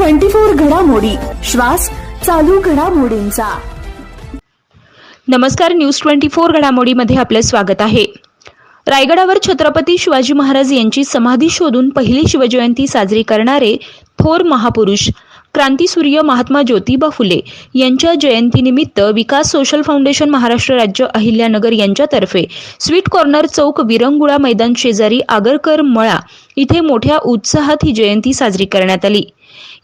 Twenty four घडामोडी. श्वास चालू घडामोडींचा. नमस्कार न्यूज ट्वेंटी फोर घडामोडीमध्ये आपलं स्वागत आहे. रायगडावर छत्रपती शिवाजी महाराज यांची समाधी शोधून पहिली शिवजयंती साजरी करणारे थोर महापुरुष क्रांतीसूर्य महात्मा ज्योतिबा फुले यांच्या जयंतीनिमित्त विकास सोशल फाउंडेशन महाराष्ट्र राज्य अहिल्यानगर यांच्यातर्फे स्वीट कॉर्नर चौक विरंगुळा मैदान शेजारी आगरकर मळा इथे मोठ्या उत्साहात ही जयंती साजरी करण्यात आली.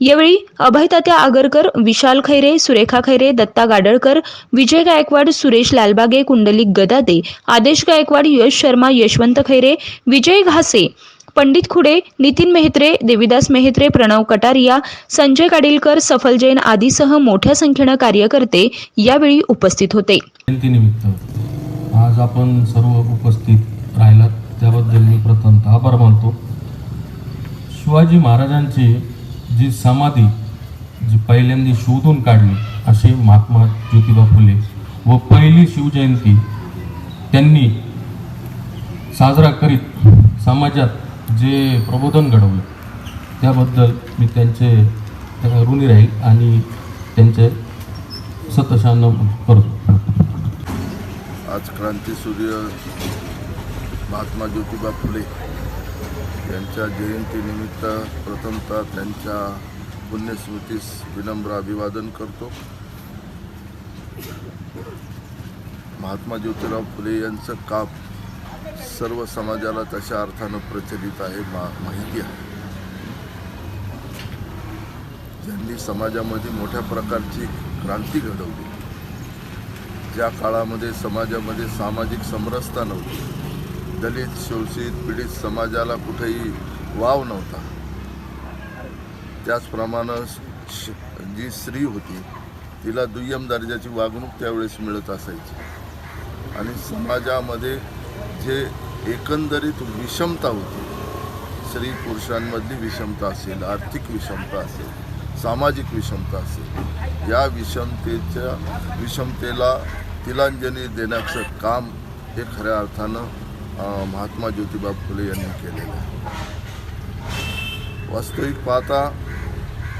यावेळी अभयतात्या आगरकर विशाल खैरे सुरेखा खैरे दत्ता गाडळकर विजय गायकवाड सुरेश लालबागे कुंडलिक गदादे आदेश गायकवाड यश शर्मा यशवंत खैरे विजय घासे पंडित खुडे नितीन मेहत्रे देविदास मेहत्रे प्रणव कटारिया संजय काडिलकर सफल जैन आदीसह मोठ्या संख्येनं कार्यकर्ते यावेळी उपस्थित होते. आज आपण सर्व उपस्थित राहिलात. त्याबद्दल मी प्रथमतः आभार मानतो. शिवाजी महाराजांची जी समाधी जी पहिल्यांदा शोधून काढली असे महात्मा ज्योतिबा फुले व पहिली शिवजयंती त्यांनी साजरा करीत समाजात जे प्रबोधन घडवलं त्याबद्दल मी त्यांचे ऋणी राहील आणि त्यांचे सतशान करतो. आज क्रांतीसूर्य महात्मा ज्योतिबा फुले यांच्या जयंतीनिमित्त प्रथमतः त्यांच्या पुण्यस्मृतीस विनम्र अभिवादन करतो. महात्मा ज्योतिराव फुले यांचं काप सर्व समाजाला तशा अर्थानं प्रचलित आहे मा माहिती आहे. ज्यांनी समाजामध्ये मोठ्या प्रकारची क्रांती घडवली ज्या काळामध्ये समाजामध्ये सामाजिक समरसता नव्हती दलित शोषित पीडित समाजाला कुठेही वाव नव्हता. त्याचप्रमाणे श- जी स्त्री होती तिला दुय्यम दर्जाची वागणूक त्यावेळेस मिळत असायची. आणि समाजामध्ये जे एकंदरीत विषमता होती स्त्री पुरुषांमधली विषमता असेल आर्थिक विषमता असेल सामाजिक विषमता असेल या विषमतेच्या विषमतेला तिलांजली देण्याचं काम हे खऱ्या अर्थानं महात्मा ज्योतिबा फुले यांनी केलेलं आहे. वास्तविक पाहता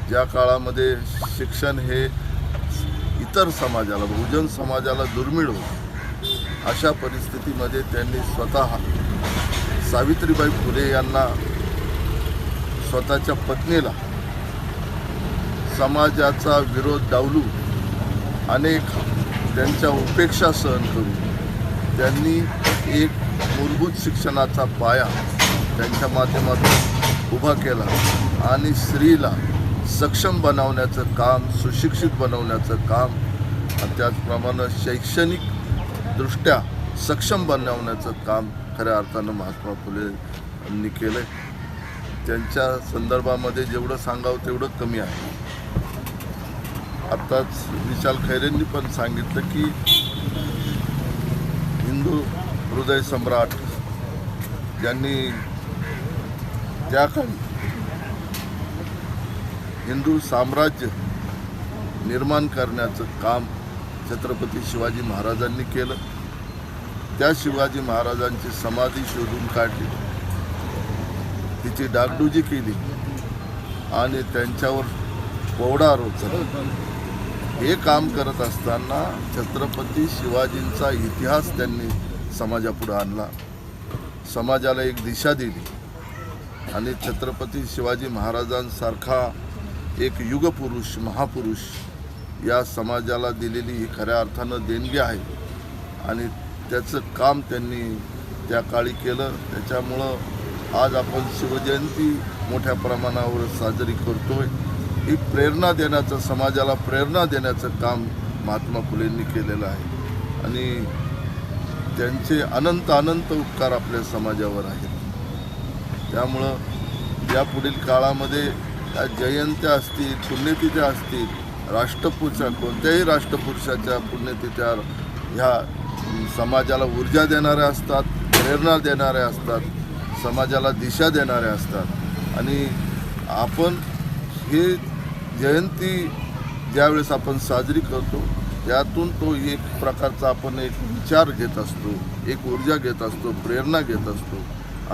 ज्या काळामध्ये शिक्षण हे इतर समाजाला बहुजन समाजाला दुर्मिळ होतं अशा परिस्थितीमध्ये त्यांनी स्वतः सावित्रीबाई फुले यांना स्वतःच्या पत्नीला समाजाचा विरोध डावलून अनेक त्यांच्या उपेक्षा सहन करून त्यांनी एक मूलभूत शिक्षणाचा पाया त्यांच्या माध्यमातून उभा केला आणि स्त्रीला सक्षम बनवण्याचं काम सुशिक्षित बनवण्याचं काम त्याचप्रमाणे शैक्षणिकदृष्ट्या सक्षम बनवण्याचं काम खऱ्या अर्थानं महात्मा फुले यांनी केलं त्यांच्या संदर्भामध्ये जेवढं सांगावं तेवढं कमी आहे. आत्ताच विशाल खैरेंनी पण सांगितलं की हिंदू हृदय सम्राट ज्यांनी त्या काळी हिंदू साम्राज्य निर्माण करण्याचं काम छत्रपती शिवाजी महाराजांनी केलं. त्या शिवाजी महाराजांची समाधी शोधून काढली. तिची डागडुजी केली आणि त्यांच्यावर पोवडा रोचला हे काम करत असताना छत्रपती शिवाजींचा इतिहास त्यांनी समाजापुढं आणला. समाजाला एक दिशा दिली. आणि छत्रपती शिवाजी महाराजांसारखा एक युगपुरुष महापुरुष या समाजाला दिलेली ही खऱ्या अर्थानं देणगी आहे. आणि त्याचं काम त्यांनी त्या काळी केलं. त्याच्यामुळं आज आपण शिवजयंती मोठ्या प्रमाणावर साजरी करतोय. ही प्रेरणा देण्याचं समाजाला प्रेरणा देण्याचं काम महात्मा फुलेंनी केलेलं आहे. आणि त्यांचे अनंत अनंत उपकार आपल्या समाजावर आहेत. त्यामुळं यापुढील काळामध्ये त्या जयंत्या असतील पुण्यतिथ्या असतील राष्ट्रपुरुषा कोणत्याही राष्ट्रपुरुषाच्या पुण्यतिथ्या ह्या समाजाला ऊर्जा देणाऱ्या असतात प्रेरणा देणाऱ्या असतात समाजाला दिशा देणाऱ्या असतात. आणि आपण हे जयंती ज्यावेळेस आपण साजरी करतो त्यातून तो एक प्रकारचा आपण एक विचार घेत असतो एक ऊर्जा घेत असतो प्रेरणा घेत असतो.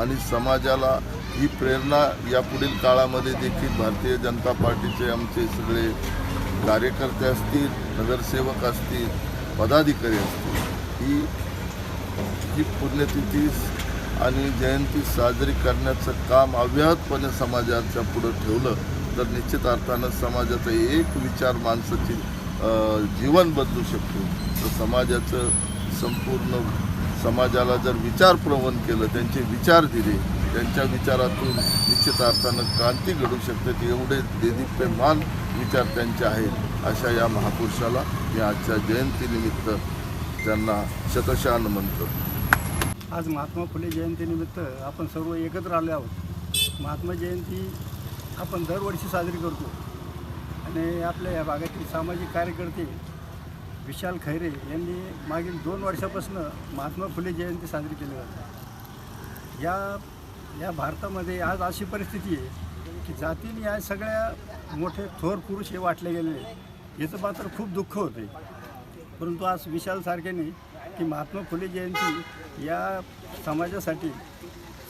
आणि समाजाला ही प्रेरणा या पुढील काळामध्ये देखील भारतीय जनता पार्टीचे आमचे सगळे कार्यकर्ते असतील नगरसेवक असतील पदाधिकारी असतील ही ही पुण्यतिथी आणि जयंती साजरी करण्याचं काम अव्याहतपणे समाजाच्या पुढं ठेवलं तर निश्चित अर्थानं समाजाचा एक विचार माणसाची जीवन बदलू शकतो. तर समाजाचं संपूर्ण समाजाला जर विचार प्रवण केलं त्यांचे विचार दिले त्यांच्या विचारातून निश्चित अर्थानं क्रांती घडू शकते ते एवढे देदीप्यमान विचार त्यांचे आहेत अशा या महापुरुषाला मी आजच्या जयंतीनिमित्त त्यांना शतशान म्हणतो. आज महात्मा फुले जयंतीनिमित्त आपण सर्व एकत्र आले आहोत. महात्मा जयंती आपण दरवर्षी साजरी करतो. आणि आपल्या या भागातील सामाजिक कार्यकर्ते विशाल खैरे यांनी मागील दोन वर्षापासून महात्मा फुले जयंती साजरी केली जाते. या या भारतामध्ये आज अशी परिस्थिती आहे की जातीने या सगळ्या मोठे थोर पुरुष हे वाटले गेलेले याचं मात्र खूप दुःख होते. परंतु आज विशाल सारख्याने की महात्मा फुले जयंती या समाजासाठी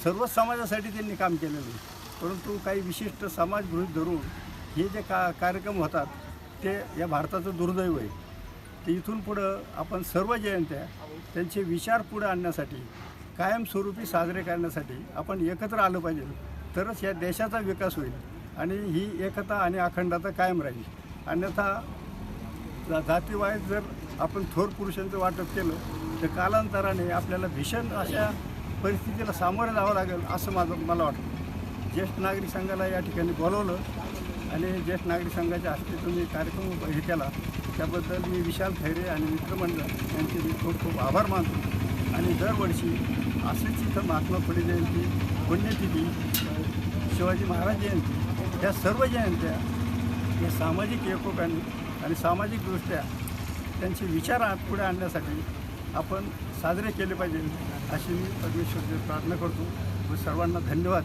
सर्वच समाजासाठी त्यांनी काम केलेलं परंतु काही विशिष्ट समाज गृहित धरून हे जे का कार्यक्रम होतात ते या भारताचं दुर्दैव आहे. ते इथून पुढं आपण सर्व जयंत्या त्यांचे विचार पुढे आणण्यासाठी कायमस्वरूपी साजरे करण्यासाठी आपण एकत्र आलं पाहिजे. तरच या देशाचा विकास होईल आणि ही एकता आणि अखंडता कायम राहील. अन्यथा जातीवाईज जर आपण थोर पुरुषांचं वाटप केलं तर कालांतराने आपल्याला भीषण अशा परिस्थितीला सामोरं जावं लागेल असं माझं मला वाटतं. ज्येष्ठ नागरिक संघाला या ठिकाणी बोलवलं आणि ज्येष्ठ नागरिक संघाच्या हस्ते तुम्ही कार्यक्रम हे केला. त्याबद्दल मी विशाल खैरे आणि मित्रमंडळ यांचे मी खूप खूप आभार मानतो. आणि दरवर्षी असेच इथं महात्मा फुले जयंती पुण्यतिथी शिवाजी महाराज जयंती या सर्व जयंत्या या सामाजिक एकोप्याने आणि सामाजिकदृष्ट्या त्यांचे विचार आत पुढे आणण्यासाठी आपण साजरे केले पाहिजे अशी मी परमेश्वरची प्रार्थना करतो. व सर्वांना धन्यवाद.